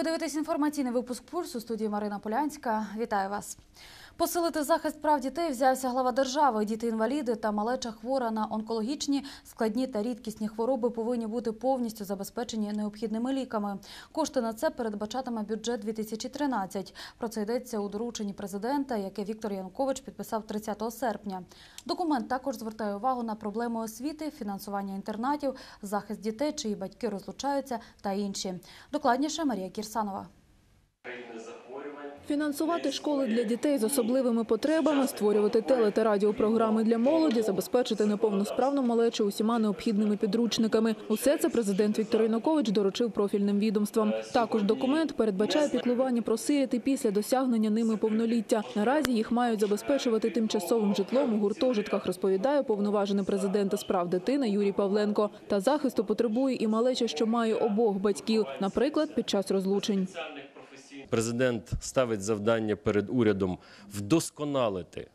Ви дивитесь інформаційний випуск пульсу студії Марина Полянська. Вітаю вас. Посилити захист прав дітей взявся глава держави. Діти-інваліди та малеча хвора на онкологічні, складні та рідкісні хвороби повинні бути повністю забезпечені необхідними ліками. Кошти на це передбачатиме бюджет 2013. Про це йдеться у дорученні президента, яке Віктор Янукович підписав 30 серпня. Документ також звертає увагу на проблеми освіти, фінансування інтернатів, захист дітей, чиї батьки розлучаються та інші. Докладніше Марія Кірсанова. Фінансувати школи для дітей з особливими потребами, створювати теле та радіопрограми для молоді, забезпечити неповносправну малечу усіма необхідними підручниками. Усе це президент Віктор Янукович доручив профільним відомствам. Також документ передбачає піклування про сиріти після досягнення ними повноліття. Наразі їх мають забезпечувати тимчасовим житлом у гуртожитках, розповідає повноважений президента з прав дитини Юрій Павленко. Та захисту потребує і малеча, що має обох батьків, наприклад, під час розлучень. Президент ставить завдання перед урядом вдосконалити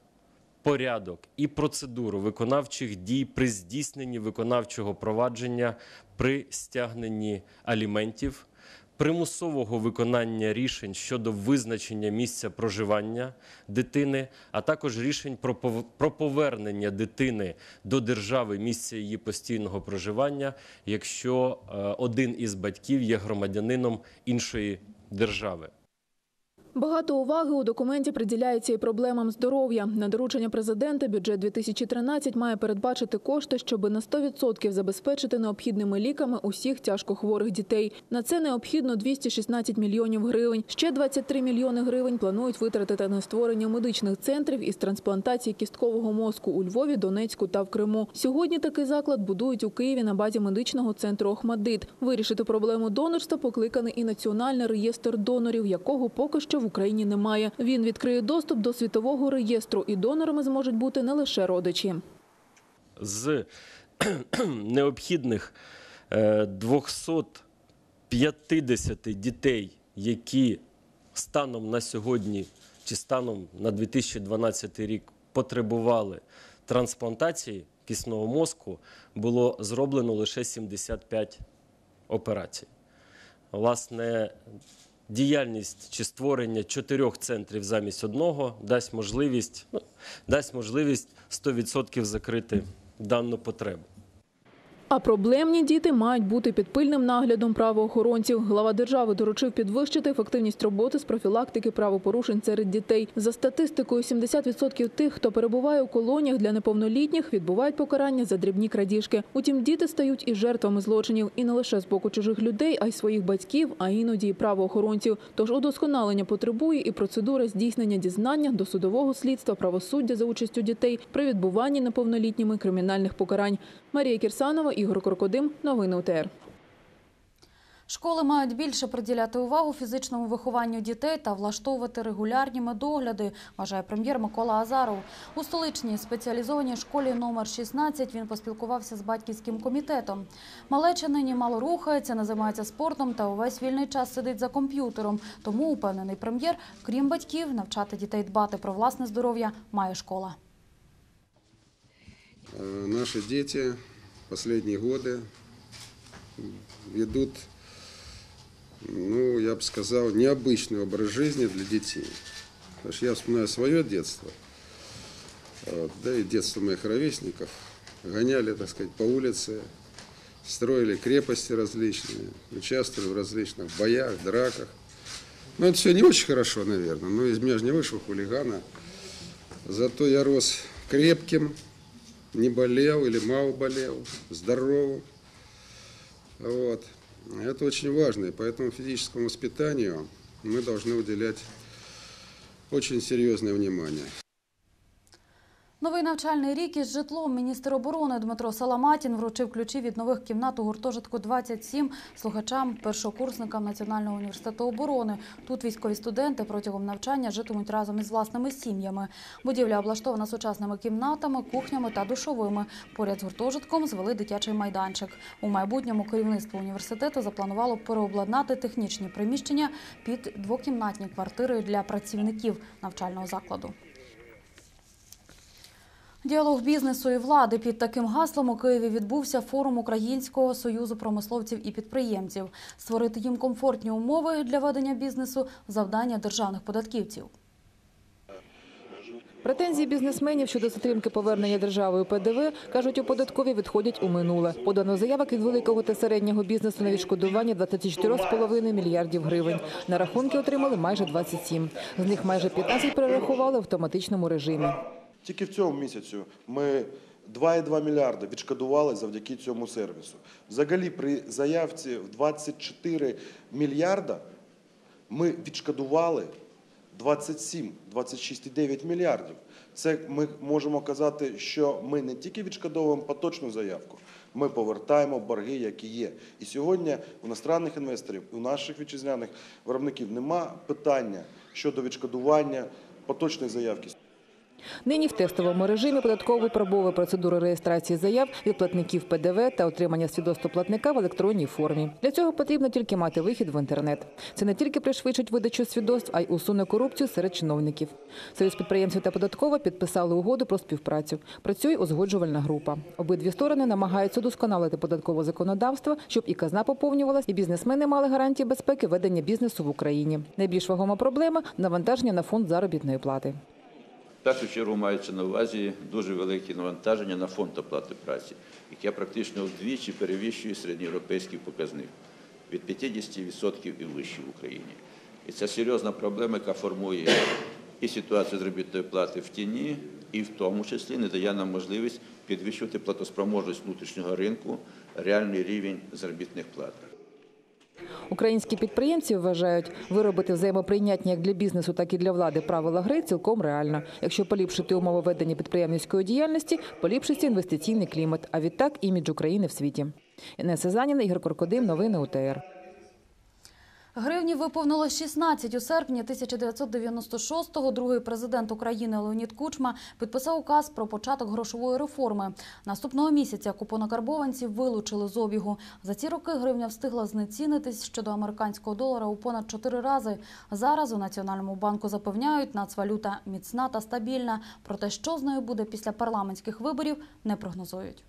порядок і процедуру виконавчих дій при здійсненні виконавчого провадження при стягненні аліментів, примусового виконання рішень щодо визначення місця проживання дитини, а також рішень про пов- повернення дитини до держави місця її постійного проживання, якщо е, один із батьків є громадянином іншої держави. Багато уваги у документі приділяється і проблемам здоров'я. На доручення президента бюджет 2013 має передбачити кошти, щоб на 100% забезпечити необхідними ліками усіх тяжкохворих дітей. На це необхідно 216 мільйонів гривень. Ще 23 мільйони гривень планують витратити на створення медичних центрів із трансплантації кісткового мозку у Львові, Донецьку та в Криму. Сьогодні такий заклад будують у Києві на базі медичного центру Охмадит. Вирішити проблему донорства покликаний і національний реєстр донорів, якого поки що Україні немає. Він відкриє доступ до світового реєстру, і донорами зможуть бути не лише родичі. з необхідних е, 250 дітей, які станом на сьогодні чи станом на 2012 рік потребували трансплантації кисного мозку, було зроблено лише 75 операцій. Власне, діяльність чи створення чотирьох центрів замість одного дасть можливість, ну, дасть можливість 100% закрити дану потребу. А проблемні діти мають бути під пильним наглядом правоохоронців. Глава держави доручив підвищити ефективність роботи з профілактики правопорушень серед дітей. За статистикою, 70% тих, хто перебуває у колоніях для неповнолітніх, відбувають покарання за дрібні крадіжки. Утім, діти стають і жертвами злочинів, і не лише з боку чужих людей, а й своїх батьків, а іноді і правоохоронців. Тож удосконалення потребує і процедура здійснення дізнання до судового слідства правосуддя за участю дітей при відбуванні неповнолітніми кримінальних покарань. Марія Кірсанова, Ігор Крокодим. Новини УТР. Школи мають більше приділяти увагу фізичному вихованню дітей та влаштовувати регулярні медогляди, вважає прем'єр Микола Азаров. У столичній спеціалізованій школі номер 16 він поспілкувався з батьківським комітетом. Малеча нині мало рухається, не займається спортом та увесь вільний час сидить за комп'ютером. Тому, упевнений прем'єр, крім батьків, навчати дітей дбати про власне здоров'я має школа. Э, Наши дети последние годы ведут, ну, я бы сказал, необычный образ жизни для детей. Потому что я вспоминаю свое детство, вот, да и детство моих ровесников. Гоняли, так сказать, по улице, строили крепости различные, участвовали в различных боях, драках. Ну, это все не очень хорошо, наверное, но из меня же не вышел хулигана. Зато я рос крепким, не болел или мало болел, здоровым. Вот. Это очень важно, и поэтому физическому воспитанию мы должны уделять очень серьезное внимание. Новий навчальний рік із житлом міністр оборони Дмитро Саламатін вручив ключі від нових кімнат у гуртожитку 27 слухачам, першокурсникам Національного університету оборони. Тут військові студенти протягом навчання житимуть разом із власними сім'ями. Будівля облаштована сучасними кімнатами, кухнями та душовими. Поряд з гуртожитком звели дитячий майданчик. У майбутньому керівництво університету запланувало переобладнати технічні приміщення під двокімнатні квартири для працівників навчального закладу. Діалог бізнесу і влади під таким гаслом у Києві відбувся форум Українського союзу промисловців і підприємців. Створити їм комфортні умови для ведення бізнесу – завдання державних податківців. Претензії бізнесменів щодо затримки повернення державою ПДВ, кажуть, у податкові відходять у минуле. Подано заявок від великого та середнього бізнесу на відшкодування 24,5 мільярдів гривень. На рахунки отримали майже 27. З них майже 15 перерахували в автоматичному режимі. Тільки в цьому місяцю ми 2,2 мільярди відшкодували завдяки цьому сервісу. Взагалі, при заявці в 24 мільярда ми відшкодували 27, 26,9 мільярдів. Це ми можемо казати, що ми не тільки відшкодовуємо поточну заявку, ми повертаємо борги, які є. І сьогодні у іностранних інвесторів, у наших вітчизняних виробників нема питання щодо відшкодування поточної заявки. Нині в тестовому режимі податково випробовує процедуру реєстрації заяв від платників ПДВ та отримання свідоцтва платника в електронній формі. Для цього потрібно тільки мати вихід в інтернет. Це не тільки пришвидшить видачу свідоцтв, а й усуне корупцію серед чиновників. Союз підприємців та податкова підписали угоду про співпрацю. Працює узгоджувальна група. Обидві сторони намагаються удосконалити податкове законодавство, щоб і казна поповнювалась, і бізнесмени мали гарантії безпеки ведення бізнесу в Україні. Найбільш вагома проблема навантаження на фонд заробітної плати. Першу чергу мається на увазі дуже велике навантаження на фонд оплати праці, яке практично вдвічі перевищує середньоєвропейський показник від 50% і вище в Україні. І це серйозна проблема, яка формує і ситуацію заробітної плати в тіні, і в тому числі не дає нам можливість підвищувати платоспроможність внутрішнього ринку, реальний рівень заробітних плат. Українські підприємці вважають, виробити взаємоприйнятні як для бізнесу, так і для влади правила гри цілком реально. Якщо поліпшити умови ведення підприємницької діяльності, поліпшиться інвестиційний клімат, а відтак імідж України в світі. Інеса Заніна, Ігор Коркодим, новини УТР. Гривні виповнило 16 у серпні 1996-го. Другий президент України Леонід Кучма підписав указ про початок грошової реформи. Наступного місяця купонокарбованців вилучили з обігу. За ці роки гривня встигла знецінитись щодо американського долара у понад 4 рази. Зараз у Національному банку запевняють, нацвалюта міцна та стабільна. Проте, що з нею буде після парламентських виборів, не прогнозують.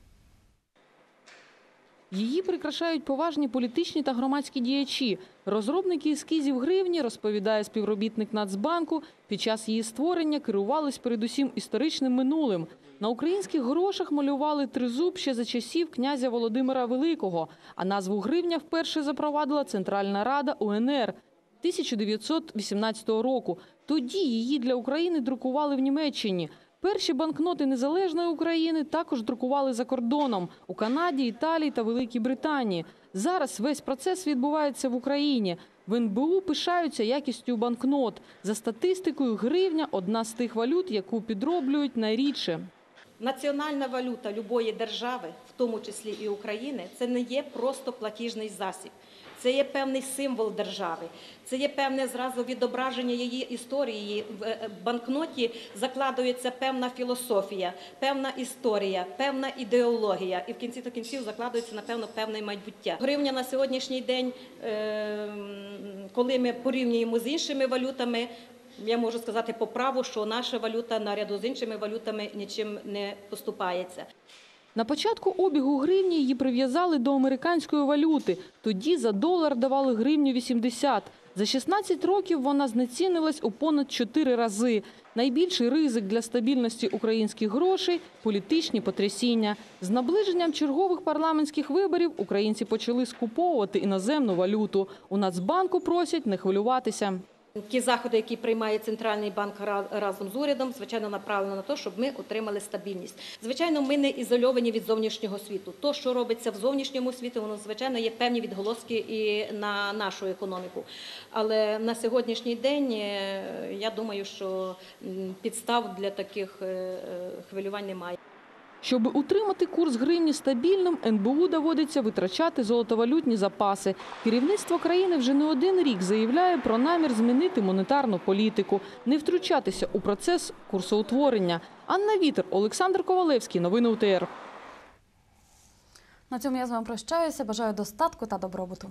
Її прикрашають поважні політичні та громадські діячі. Розробники ескізів гривні, розповідає співробітник Нацбанку, під час її створення керувались передусім історичним минулим. На українських грошах малювали тризуб ще за часів князя Володимира Великого, а назву гривня вперше запровадила Центральна Рада УНР 1918 року. Тоді її для України друкували в Німеччині. Перші банкноти незалежної України також друкували за кордоном у Канаді, Італії та Великій Британії. Зараз весь процес відбувається в Україні. В НБУ пишаються якістю банкнот. За статистикою, гривня одна з тих валют, яку підроблюють найрідше. Національна валюта любої держави, в тому числі і України, це не є просто платіжний засіб. Це є певний символ держави, це є певне зразу відображення її історії. В е, банкноті закладується певна філософія, певна історія, певна ідеологія, і в кінці до кінців закладується напевно певне майбуття. Гривня на сьогоднішній день, е, коли ми порівнюємо з іншими валютами. Я можу сказати по праву, що наша валюта наряду з іншими валютами нічим не поступається. На початку обігу гривні її прив'язали до американської валюти. Тоді за долар давали гривню 80. За 16 років вона знецінилась у понад 4 рази. Найбільший ризик для стабільності українських грошей – політичні потрясіння. З наближенням чергових парламентських виборів українці почали скуповувати іноземну валюту. У Нацбанку просять не хвилюватися. Ті заходи, які приймає центральний банк разом з урядом, звичайно, направлено на те, щоб ми отримали стабільність. Звичайно, ми не ізольовані від зовнішнього світу. То, що робиться в зовнішньому світі, воно звичайно є певні відголоски і на нашу економіку. Але на сьогоднішній день е, я думаю, що підстав для таких е, е, хвилювань немає. Щоб утримати курс гривні стабільним, НБУ доводиться витрачати золотовалютні запаси. Керівництво країни вже не один рік заявляє про намір змінити монетарну політику, не втручатися у процес курсоутворення. Анна Вітер, Олександр Ковалевський. Новини УТР. На цьому я з вами прощаюся. Бажаю достатку та добробуту.